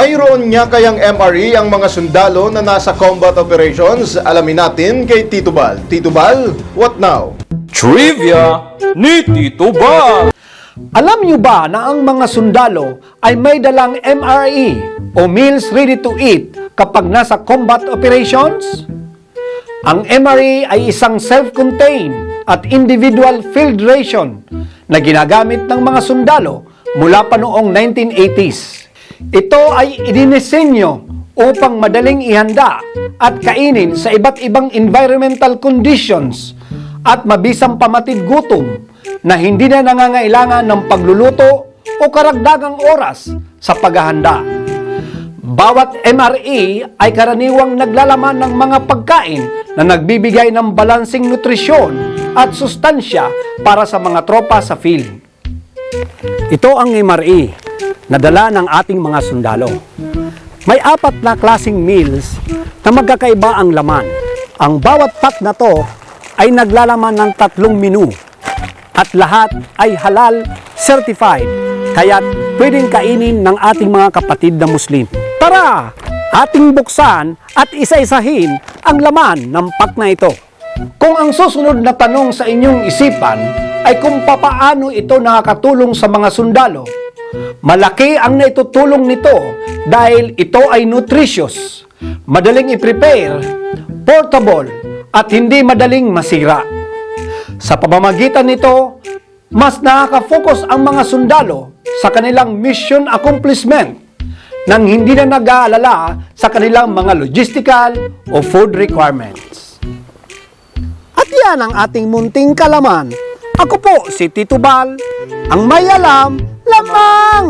Mayroon niya kayang MRE ang mga sundalo na nasa combat operations? Alamin natin kay Tito Bal. Tito Bal, what now? Trivia ni Tito Bal! Alam niyo ba na ang mga sundalo ay may dalang MRE o Meals Ready to Eat kapag nasa combat operations? Ang MRE ay isang self-contained at individual field ration na ginagamit ng mga sundalo mula pa noong 1980s. Ito ay idinisenyo upang madaling ihanda at kainin sa iba't ibang environmental conditions at mabisang pamatid gutom na hindi na nangangailangan ng pagluluto o karagdagang oras sa paghahanda. Bawat MRE ay karaniwang naglalaman ng mga pagkain na nagbibigay ng balansing nutrisyon at sustansya para sa mga tropa sa field. Ito ang MRE na dala ng ating mga sundalo. May apat na klasing meals na magkakaiba ang laman. Ang bawat pack na to ay naglalaman ng tatlong menu at lahat ay halal certified kaya pwedeng kainin ng ating mga kapatid na Muslim. Tara, ating buksan at isa-isahin ang laman ng pack na ito. Kung ang susunod na tanong sa inyong isipan ay kung papaano ito nakakatulong sa mga sundalo, malaki ang naitutulong nito dahil ito ay nutritious, madaling i-prepare, portable, at hindi madaling masira. Sa pamamagitan nito, mas nakaka-focus ang mga sundalo sa kanilang mission accomplishment nang hindi na nag-aalala sa kanilang mga logistical o food requirements. At yan ang ating munting kalaman. Ako po si Tito Bal, ang may alam ละมัง